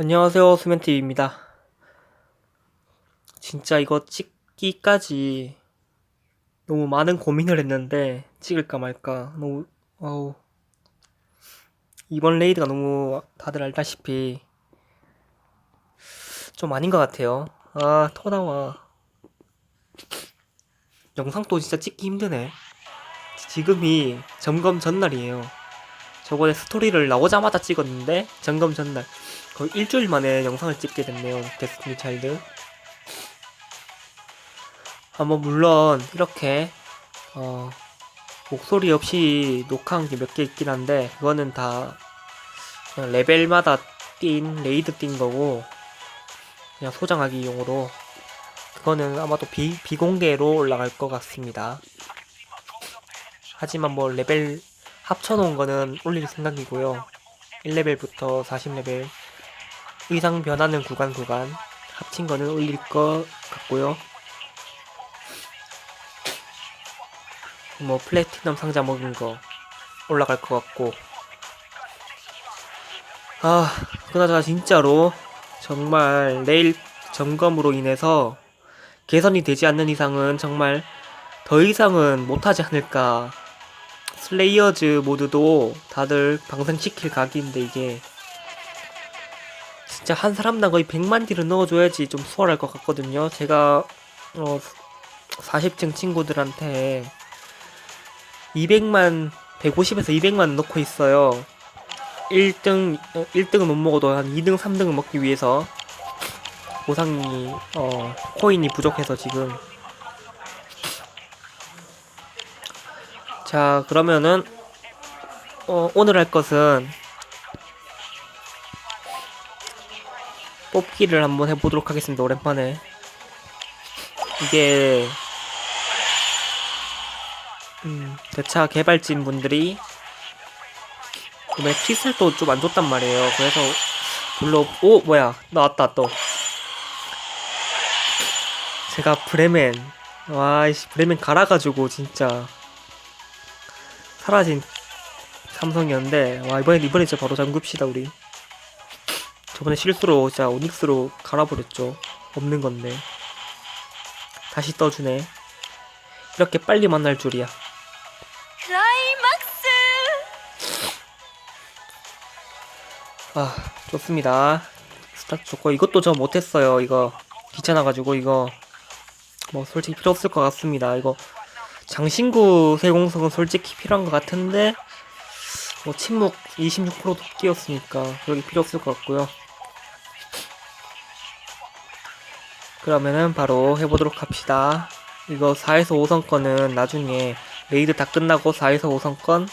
안녕하세요 수면TV입니다. 진짜 이거 찍기까지 너무 많은 고민을 했는데 찍을까 말까 너무 어우 이번 레이드가 너무 다들 알다시피 좀 아닌 것 같아요. 아 토나와. 영상도 진짜 찍기 힘드네. 지금이 점검 전날이에요. 저번에 스토리를 나오자마자 찍었는데 점검 전날 거의 일주일 만에 영상을 찍게 됐네요. 데스티니 차일드. 아, 뭐, 물론, 이렇게, 어, 목소리 없이 녹화한 게 몇 개 있긴 한데, 그거는 다, 레벨마다 띈, 레이드 띈 거고, 그냥 소장하기 용으로, 그거는 아마도 비, 비공개로 올라갈 것 같습니다. 하지만 뭐, 레벨 합쳐놓은 거는 올릴 생각이고요. 1레벨부터 40레벨, 의상 변하는 구간 구간 합친 거는 올릴 것 같고요. 뭐 플래티넘 상자 먹은 거 올라갈 것 같고 아 그나저나 진짜로 정말 내일 점검으로 인해서 개선이 되지 않는 이상은 정말 더 이상은 못하지 않을까 슬레이어즈 모드도 다들 방생시킬 각인데 이게 진짜 한 사람당 거의 100만 딜을 넣어줘야지 좀 수월할 것 같거든요. 제가 어 40층 친구들한테 200만 150에서 200만 넣고 있어요. 1등 1등은 못 먹어도 한 2등 3등을 먹기 위해서 보상이 어 코인이 부족해서 지금 자 그러면은 어, 오늘 할 것은 뽑기를 한번 해보도록 하겠습니다. 오랜만에. 이게 음, 대차 개발진 분들이 매트리셀도 좀안 좋단 말이에요. 그래서 별로 오 뭐야 나왔다 또. 제가 브레멘 와이씨 브레멘 갈아가지고 진짜 사라진 삼성이었는데 와 이번에 이번에 진짜 바로 잠급시다 우리. 저번에 실수로 진짜 오닉스로 갈아버렸죠. 없는 건데. 다시 떠주네. 이렇게 빨리 만날 줄이야. 클라이막스! 아, 좋습니다. 스타트 좋고, 이것도 저 못했어요. 이거. 귀찮아가지고, 이거. 뭐, 솔직히 필요 없을 것 같습니다. 이거. 장신구 세공성은 솔직히 필요한 것 같은데, 뭐, 침묵 26%도 끼었으니까, 그러기 필요 없을 것 같고요. 그러면은 바로 해보도록 합시다. 이거 4에서 5성권은 나중에 레이드 다 끝나고 4에서 5성권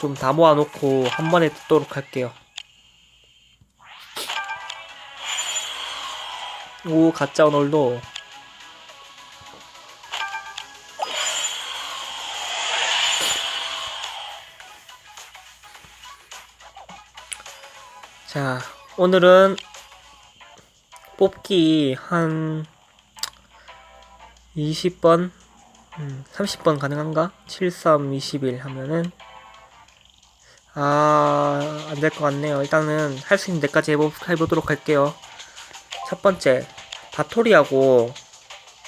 좀 다 모아놓고 한 번에 뜯도록 할게요. 오, 가짜 오늘도. 자, 오늘은 뽑기 한 20번, 음, 30번 가능한가? 73, 21 하면은 아, 안 될 것 같네요. 일단은 할 수 있는 데까지 해보, 해보도록 할게요. 첫 번째, 바토리하고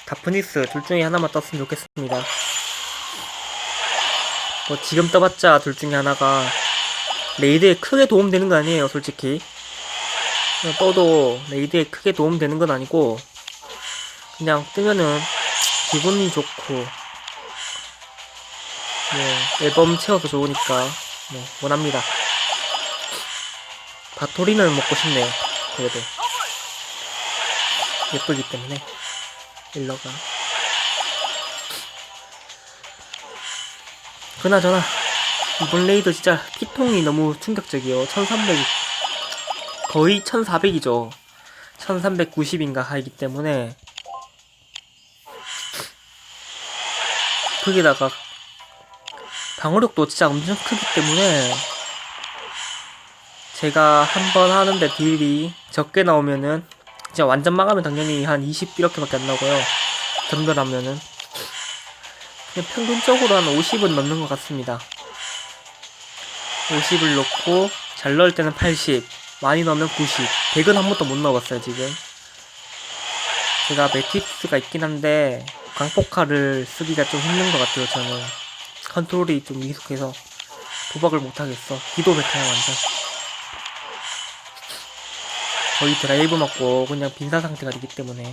다프니스 둘 중에 하나만 떴으면 좋겠습니다. 뭐 지금 떠봤자 둘 중에 하나가 레이드에 크게 도움되는 거 아니에요, 솔직히. 그냥 떠도 레이드에 크게 도움 되는 건 아니고 그냥 뜨면은 기분이 좋고 네, 앨범 채워서 좋으니까 네, 원합니다. 바토리는 먹고 싶네요. 그래도 예쁘기 때문에 일러가 그나저나 이번 레이드 진짜 피통이 너무 충격적이에요. 1300 거의 1400이죠. 1390인가 하기 때문에 거기다가 방어력도 진짜 엄청 크기 때문에 제가 한 번 하는데 딜이 적게 나오면은 진짜 완전 망하면 당연히 한 20 이렇게밖에 안 나오고요. 전멸하면은 그냥 평균적으로 한 50은 넣는 것 같습니다. 50을 넣고 잘 넣을 때는 80 많이 넣으면 90 100은 한 번도 못 넣어봤어요 지금. 제가 매틱스가 있긴 한데 광폭카를 쓰기가 좀 힘든 것 같아요 저는. 컨트롤이 좀 미숙해서 도박을 못하겠어. 기도 메타야 완전. 거의 드라이브 맞고 그냥 빈사 상태가 되기 때문에.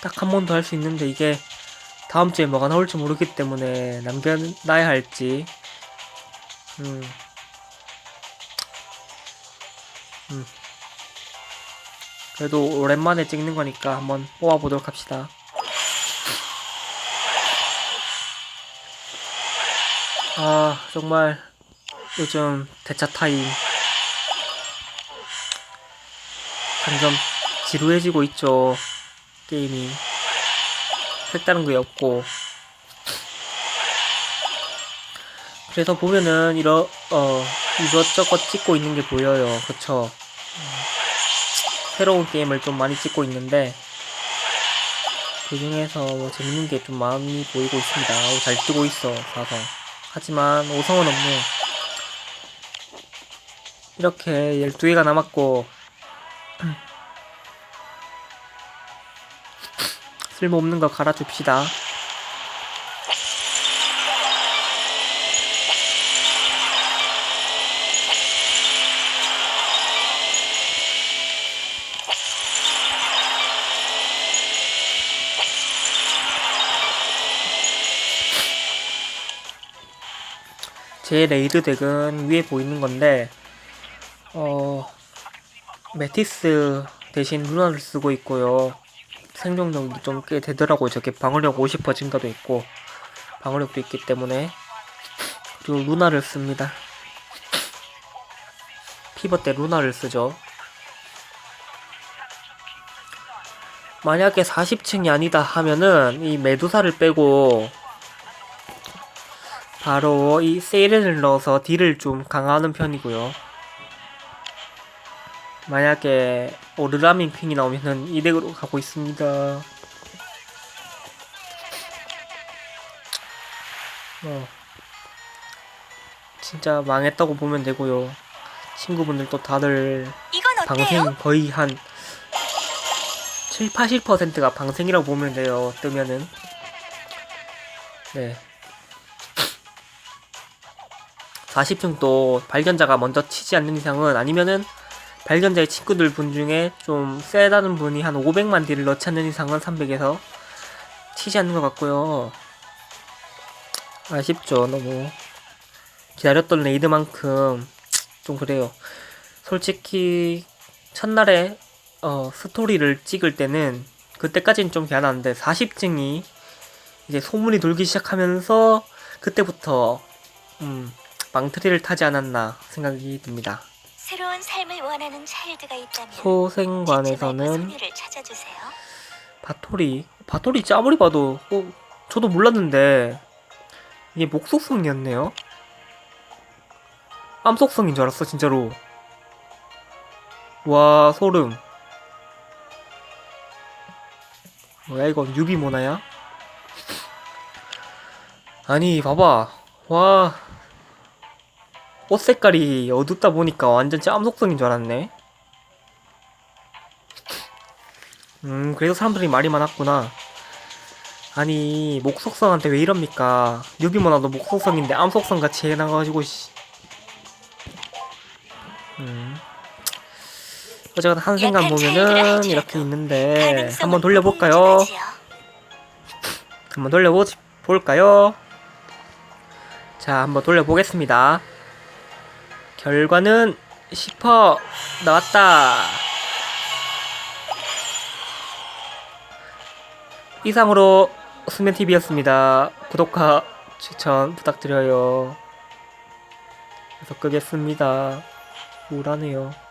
딱 한 번 더 할 수 있는데 이게 다음 주에 뭐가 나올지 모르기 때문에 남겨놔야 할지. 음. 음. 그래도 오랜만에 찍는 거니까 한번 뽑아보도록 합시다. 아, 정말 요즘 대차 타임 점점 지루해지고 있죠. 게임이. 색다른 게 없고. 그래서 보면은 이러 어 이것저것 찍고 있는 게 보여요. 그쵸? 음, 새로운 게임을 좀 많이 찍고 있는데 그 중에서 뭐 재밌는 게 좀 많이 보이고 있습니다. 오, 잘 뜨고 있어 사서. 하지만 5성은 없네요. 이렇게 12개가 남았고 쓸모없는 거 갈아줍시다. 제 레이드 덱은 위에 보이는 건데 어 메티스 대신 루나를 쓰고 있고요. 생존력이 좀 꽤 되더라고요. 저게 방어력 50% 증가도 있고 방어력도 있기 때문에. 그리고 루나를 씁니다. 피버 때 루나를 쓰죠. 만약에 40층이 아니다 하면은 이 메두사를 빼고 바로 이 세이렌을 넣어서 딜을 좀 강화하는 편이고요. 만약에 오르라민 퀸이 나오면은 이 덱으로 가고 있습니다. 어. 진짜 망했다고 보면 되고요. 친구분들도 다들? 방생 거의 한 7, 80%가 방생이라고 보면 돼요. 뜨면은. 네. 40층 도 발견자가 먼저 치지 않는 이상은 아니면은 발견자의 친구들 분 중에 좀 세다는 분이 한 500만 딜을 넣지 않는 이상은 300에서 치지 않는 것 같고요. 아쉽죠, 너무. 기다렸던 레이드만큼 좀 그래요. 솔직히 첫날에 어, 스토리를 찍을 때는 그때까지는 좀 괜찮았는데 40층이 이제 소문이 돌기 시작하면서 그때부터 음, 망트리를 타지 않았나 생각이 듭니다. 새로운 삶을 원하는 차일드가 있다면 소생관에서는 소녀를 찾아주세요. 바토리 바토리 진짜 아무리 봐도 어, 저도 몰랐는데 이게 목속성이었네요. 암속성인 줄 알았어 진짜로. 와 소름. 뭐야 이건 유비모나야? 아니 봐봐 와. 옷 색깔이 어둡다 보니까 완전 진짜 암속성인 줄 알았네. 음, 그래서 사람들이 말이 많았구나. 아니, 목속성한테 왜 이럽니까? 뉴비모나도 목속성인데 암속성 같이 해놔가지고, 씨. 음. 어쨌든 한 생각 약한 보면은 이렇게 있는데, 한번 돌려볼까요? 한번 돌려볼까요? 자, 한번 돌려보겠습니다. 결과는 10% 나왔다. 이상으로 수면TV였습니다. 구독과 추천 부탁드려요. 그래서 끄겠습니다. 우울하네요.